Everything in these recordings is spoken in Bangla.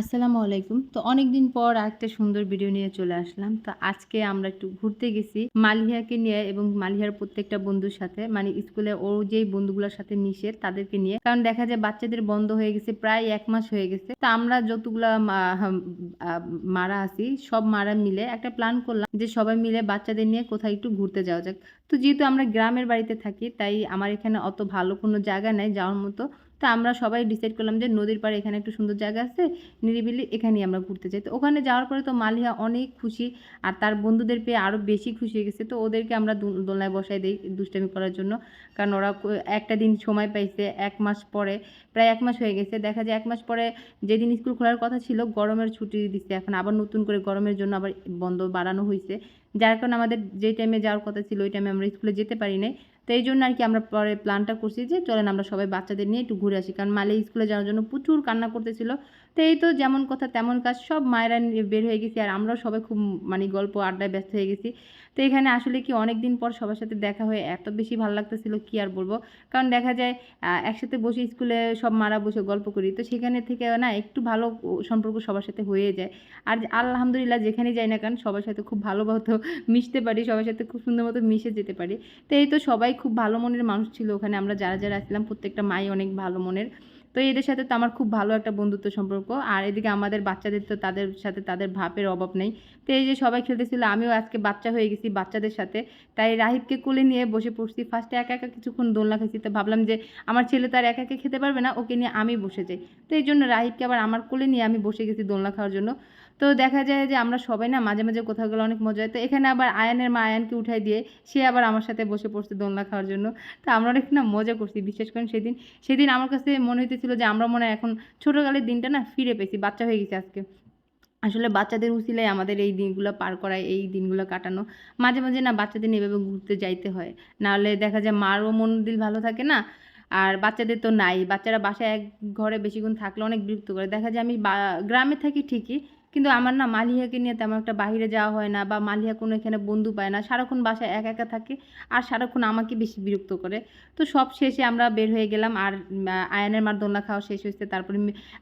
আসসালামু আলাইকুম। তো অনেকদিন পর একটা সুন্দর ভিডিও নিয়ে চলে আসলাম। তো আজকে আমরা একটু ঘুরতে গেছি মালিহাকে নিয়ে এবং মালিহার প্রত্যেকটা বন্ধুর সাথে। মানে স্কুলে ও যেই বন্ধুগুলোর সাথে মিশে তাদেরকে নিয়ে। কারণ দেখা যায় বাচ্চাদের বন্ধ হয়ে গেছে, প্রায় এক মাস হয়ে গেছে। তো আমরা যতগুলা মারা আছি, সব মারা মিলে একটা প্ল্যান করলাম যে সবাই মিলে বাচ্চাদের নিয়ে কোথাও একটু ঘুরতে যাওয়া যাক। তো যেহেতু আমরা গ্রামের বাড়িতে থাকি, তাই আমার এখানে অত ভালো কোনো জায়গা নেই যাওয়ার মতো। তো আমরা সবাই ডিসাইড করলাম যে নদীর পাড়ে এখানে একটু সুন্দর জায়গা আছে, নিরিবিলি এখানেই আমরা ঘুরতে যাই। তো ওখানে যাওয়ার পরে তো মালিয়া অনেক খুশি আর তার বন্ধুদের পেয়ে আরও বেশি খুশি হয়ে গেছে। তো ওদেরকে আমরা দোলনায় বসাই দিই দুষ্টামি করার জন্য। কারণ ওরা একটা দিন সময় পাইছে, এক মাস পরে, প্রায় এক মাস হয়ে গেছে। দেখা যায় এক মাস পরে যেদিন স্কুল খোলার কথা ছিল, গরমের ছুটি দিচ্ছে এখন আবার নতুন করে গরমের জন্য আবার বন্ধ বাড়ানো হয়েছে যার কারণে আমাদের যেই টাইমে যাওয়ার কথা ছিল, ওই টাইমে আমরা স্কুলে যেতে পারি নাই। তো এই জন্য আর কি আমরা পরে প্ল্যানটা করছি যে চলেন আমরা সবাই বাচ্চাদের নিয়ে একটু ঘুরে আসি। কারণ মালে স্কুলে যাওয়ার জন্য প্রচুর কান্না করতেছিল। তো এই তো যেমন কথা তেমন কাজ সব মায়েরা বের হয়ে গেছি আর আমরাও সবাই খুব মানে গল্প আড্ডায় ব্যস্ত হয়ে গেছি। তো এখানে আসলে কি অনেক দিন পর সবার সাথে দেখা হয়ে এত বেশি ভালো লাগতেছিল, কি আর বলব? কারণ দেখা যায় একসাথে বসে স্কুলে সব মারা বসে গল্প করি। তো সেখানে থেকে না একটু ভালো সম্পর্ক সবার সাথে হয়ে যায়। আর আলহামদুলিল্লাহ যেখানেই যাই না কারণ সবার সাথে খুব ভালো মতো মিশতে পারি, সবার সাথে খুব সুন্দর মতো মিশে যেতে পারি। তো এই তো সবাই খুব ভালো মনের মানুষ ছিল ওখানে। আমরা যারা যারা আসলাম প্রত্যেকটা মাই অনেক ভালো মনের। তো এদের সাথে তো আমার খুব ভালো একটা বন্ধুত্ব সম্পর্ক। আর এদিকে আমাদের বাচ্চাদের তো তাদের সাথে তাদের ভাপের অভাব নেই। তো এই যে সবাই খেলতেছিল, আমিও আজকে বাচ্চা হয়ে গেছি বাচ্চাদের সাথে। তাই রাহিবকে কোলে নিয়ে বসে পড়ছি। ফার্স্টে একা একা কিছুক্ষণ দোলনা খাইছি। তো ভাবলাম যে আমার ছেলে তো আর একা একা খেতে পারবে না, ওকে নিয়ে আমি বসে যাই। তো এই জন্য রাহিবকে আবার আমার কোলে নিয়ে আমি বসে গেছি দোলনা খাওয়ার জন্য। তো দেখা যায় যে আমরা সবাই না মাঝে মাঝে কোথাও গেলে অনেক মজা হয়। তো এখানে আবার আয়ানের মা আয়ানকে উঠাই দিয়ে সে আবার আমার সাথে বসে পড়ছে দোলনা খাওয়ার জন্য। তো আমরা অনেক না মজা করছি। বিশেষ করে সেদিন। সেদিন আমার কাছে মনে হইতেছিল যে আমরা মনে হয় এখন ছোটোকালের দিনটা না ফিরে পেয়েছি, বাচ্চা হয়ে গেছে আজকে। আসলে বাচ্চাদের উচিলায় আমাদের এই দিনগুলো পার করায়, এই দিনগুলো কাটানো। মাঝে মাঝে না বাচ্চাদের নিয়ে এভাবে ঘুরতে যাইতে হয়। নাহলে দেখা যায় মারও মন দিল ভালো থাকে না, আর বাচ্চাদের তো নাই। বাচ্চারা বাসায় এক ঘরে বেশিক্ষণ থাকলে অনেক বিরক্ত করে। দেখা যায় আমি গ্রামে থাকি ঠিকই কিন্তু আমার না মালিহাকে নিয়ে তেমন একটা বাইরে যাওয়া হয় না বা মালিহা কোনো এখানে বন্ধু পায় না। সারাক্ষণ বাসায় একা একা থাকে আর সারাক্ষণ আমাকে বেশি বিরক্ত করে। তো সব শেষে আমরা বের হয়ে গেলাম আর আয়নের মার দোলনা খাওয়া শেষ হয়েছে, তারপরে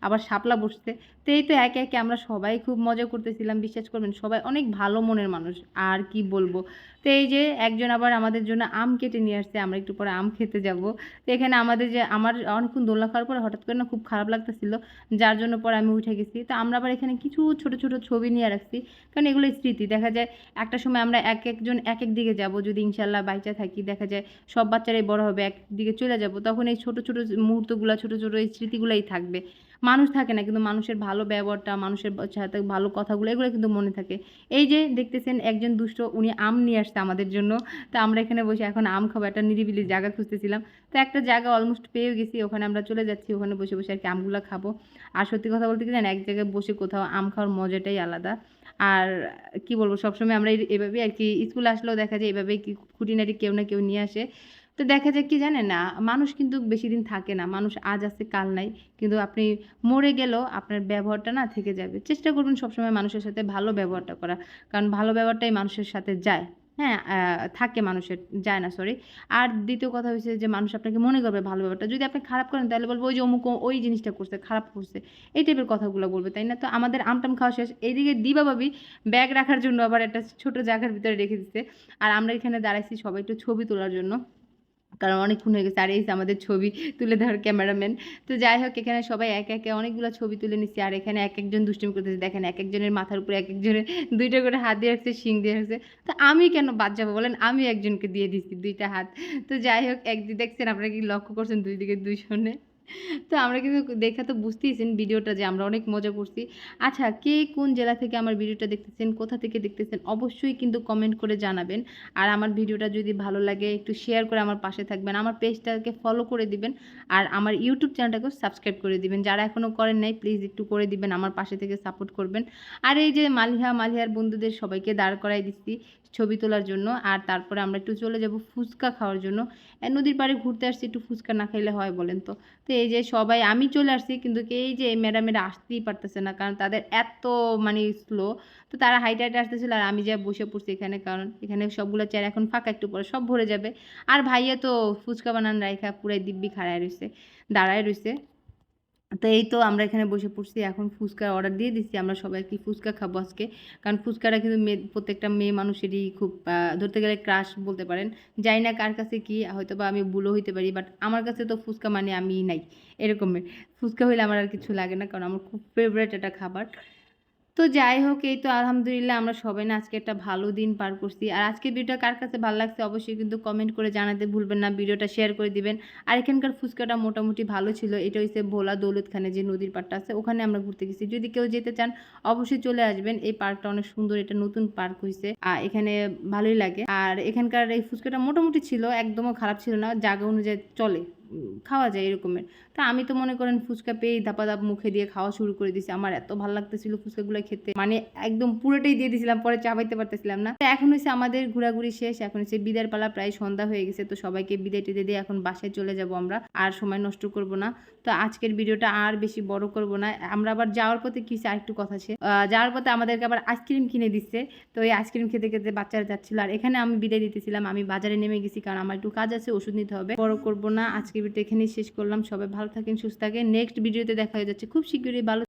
আবার শাপলা বসছে। তো এই তো একে একে আমরা সবাই খুব মজা করতেছিলাম, বিশ্বাস করবেন, সবাই অনেক ভালো মনের মানুষ, আর কি বলব। তো এই যে একজন আবার আমাদের জন্য আম কেটে নিয়ে আসছে, আমরা একটু পরে আম খেতে যাব। তো এখানে আমাদের যে, আমার অনেকক্ষণ দোলনা খাওয়ার পরে হঠাৎ করে না খুব খারাপ লাগতেছিল, যার জন্য পরে আমি উঠে গেছি। তো আমরা আবার এখানে কিছু ছোট ছোট ছবি নিয়ে রাখছি। কারণ এগুলো স্মৃতি। দেখা যায় একটা সময় আমরা এক একজন এক এক দিকে যাব। যদি ইনশাল্লাহ বাইচা থাকি, দেখা যায় সব বাচ্চারাই বড় হবে এক দিকে চলে যাব। তখন এই ছোট ছোট মুহূর্তগুলো, ছোট ছোট এই স্মৃতিগুলোই থাকবে। মানুষ থাকে না, কিন্তু মানুষের ভালো ব্যবহারটা, মানুষের সাথে ভালো কথাগুলো, এগুলো কিন্তু মনে থাকে। এই যে দেখতেছেন একজন দুষ্ট, উনি আম নিয়ে আসছে আমাদের জন্য। তো আমরা এখানে বসে এখন আম খাব, একটা নিরিবিলি জায়গা খুঁজতেছিলাম। তো একটা জায়গা অলমোস্ট পেয়েও গেছি, ওখানে আমরা চলে যাচ্ছি, ওখানে বসে বসে আর কি আমগুলো খাব। আর সত্যি কথা বলতে কি এক জায়গায় বসে কোথাও আম খাওয়ার মজাটাই আলাদা। আর কি বলব, সবসময় আমরা এভাবেই আর কি, স্কুলে আসলেও দেখা যায়, এভাবেই কি খুঁটিনাটি কেউ না কেউ নিয়ে আসে। তো দেখা যায় কি জানেন না, মানুষ কিন্তু বেশি দিন থাকে না। মানুষ আজ আছে, কাল নাই। কিন্তু আপনি মরে গেলেও আপনার ব্যবহারটা না থেকে যাবে। চেষ্টা করবেন সবসময় মানুষের সাথে ভালো ব্যবহারটা করা। কারণ ভালো ব্যবহারটাই মানুষের সাথে যায়। হ্যাঁ থাকে মানুষের, যায় না সরি আর দ্বিতীয় কথা হচ্ছে যে মানুষ আপনাকে মনে করবে ভালো ব্যাপারটা যদি আপনি খারাপ করেন, তাহলে বলব ওই যে অমুক ওই জিনিসটা করছে, খারাপ করছে। এই টাইপের কথাগুলো বলবে, তাই না? তো আমাদের আমটাম খাওয়া শেষ। এইদিকে দিবা ভাবি ব্যাগ রাখার জন্য আবার একটা ছোট জায়গার ভিতরে রেখে দিচ্ছে আর আমরা এখানে দাঁড়াইছি সবাই একটু ছবি তোলার জন্য। কারণ অনেকক্ষণ হয়ে গেছে। আর এই আমাদের ছবি তুলে ধর ক্যামেরাম্যান। তো যাই হোক, এখানে সবাই এক একে অনেকগুলো ছবি তুলে নিচ্ছে আর এখানে এক একজন দুষ্টুমি করতেছে। দেখেন এক একজনের মাথার উপরে এক একজনের দুইটা করে হাত দিয়ে রাখছে, শিং দিয়ে রাখছে। তো আমি কেন বাদ যাব বলেন? আমি একজনকে দিয়ে দিচ্ছি দুইটা হাত। তো যাই হোক একদিন দেখছেন আপনারা কি লক্ষ্য করছেন দুই দিকে দুইজনে? তো আমরা কিন্তু দেখে তো বুঝতেইছেন ভিডিওটা যে আমরা অনেক মজা করছি। আচ্ছা কে কোন জেলা থেকে আমার ভিডিওটা দেখতেছেন, কোথা থেকে দেখতেছেন, অবশ্যই কিন্তু কমেন্ট করে জানাবেন। আর আমার ভিডিওটা যদি ভালো লাগে, একটু শেয়ার করে আমার পাশে থাকবেন, আমার পেজটাকে ফলো করে দিবেন, আর আমার ইউটিউব চ্যানেলটাকেও সাবস্ক্রাইব করে দিবেন। যারা এখনও করেন নাই প্লিজ একটু করে দিবেন, আমার পাশে থেকে সাপোর্ট করবেন। আর এই যে মালিহা, মালিহার বন্ধুদের সবাইকে দাঁড় করাই দিচ্ছি ছবি তোলার জন্য। আর তারপরে আমরা একটু চলে যাব ফুচকা খাওয়ার জন্য। নদীর পাড়ে ঘুরতে আসছি, একটু ফুচকা না খাইলে হয় বলেন তো। তো এই যে সবাই, আমি চলে আসছি, কিন্তু এই যে ম্যাডামেরা আসতেই পারতেছে না, কারণ তাদের এত মানে স্লো তো তারা হাইটে হাইটে আসতেছিল আর আমি যা বসে পড়ছি এখানে, কারণ এখানে সবগুলো চেয়ার এখন ফাঁকা একটু পরে, সব ভরে যাবে। আর ভাইয়া তো ফুচকা বানান রাইখা পুরাই দিব্যি খাড়ায় রয়েছে দাঁড়ায় রয়েছে তো এই তো আমরা এখানে বসে পড়ছি, এখন ফুচকার অর্ডার দিয়ে দিচ্ছি, আমরা সবাই কি ফুচকা খাব আজকে? কারণ ফুচকাটা কিন্তু মেয়ে প্রত্যেকটা মেয়ে মানুষেরই খুব ধরতে গেলে ক্রাশ বলতে পারেন। যাই না কার কাছে কি হয়তো বা আমি বুলো হইতে পারি বাট আমার কাছে তো ফুচকা মানে আমি নাই, এরকমের। ফুচকা হইলে আমার আর কিছু লাগে না, কারণ আমার খুব ফেভারেট একটা খাবার। তো যাই হোক, এই তো আলহামদুলিল্লাহ আমরা সবাই না আজকে একটা ভালো দিন পার করছি। আর আজকে ভিডিওটা কার কাছে ভালো লাগছে অবশ্যই কিন্তু কমেন্ট করে জানাতে ভুলবেন না ভিডিওটা শেয়ার করে দিবেন। আর এখানকার ফুচকাটা মোটামুটি ভালো ছিল, এটা হচ্ছে ভোলা দৌলতখানে যে নদীর পাড়টা আছে, ওখানে আমরা ঘুরতে গেছি। যদি কেউ যেতে চান, অবশ্যই চলে আসবেন, এই পার্কটা অনেক সুন্দর, এটা নতুন পার্ক হয়েছে আর এখানে ভালোই লাগে। আর এখানকার এই ফুচকাটা মোটামুটি ছিল, একদমও খারাপ ছিল না, জায়গা অনুযায়ী চলে। খাওয়া যায় এরকমের। তা আমি তো মনে করেন ফুচকা পেয়ে ধাপা ধাপ মুখে দিয়ে খাওয়া শুরু করে দিয়েছি। আমার এত ভালো লাগতেছিল ফুচকাগুলো খেতে। মানে একদম পুরোটাই দিয়ে দিয়েছিলাম, পরে চাবাইতে পারতেছিলাম না। তো এখন হচ্ছে আমাদের ঘোরাঘুরি শেষ, এখন হচ্ছে বিদায়ের পালা, প্রায় সন্ধ্যা হয়ে গেছে। তো সবাইকে বিদায় টিদে দিয়ে এখন বাসায় চলে যাব আমরা। আর সময় নষ্ট করব না। তো আজকের ভিডিওটা আর বেশি বড় করব না। আমরা আবার যাওয়ার পথে কি আরেকটু কথা আছে। যাওয়ার পথে আমাদেরকে আবার আইসক্রিম কিনে দিচ্ছে। তো এই আইসক্রিম খেতে খেতে বাচ্চারা যাচ্ছিল। আর এখানে আমি বিদায় দিতেছিলাম। আমি বাজারে নেমে গেছি কারণ আমার একটু কাজ আছে, ওষুধ নিতে হবে। বড় করব না। আজকের ভিডিও এখানেই শেষ করলাম। সবাই ভালো থাকেন, সুস্থ থাকেন। নেক্সট ভিডিওতে দেখা হয়ে যাচ্ছে। খুব শীঘ্রই ভালো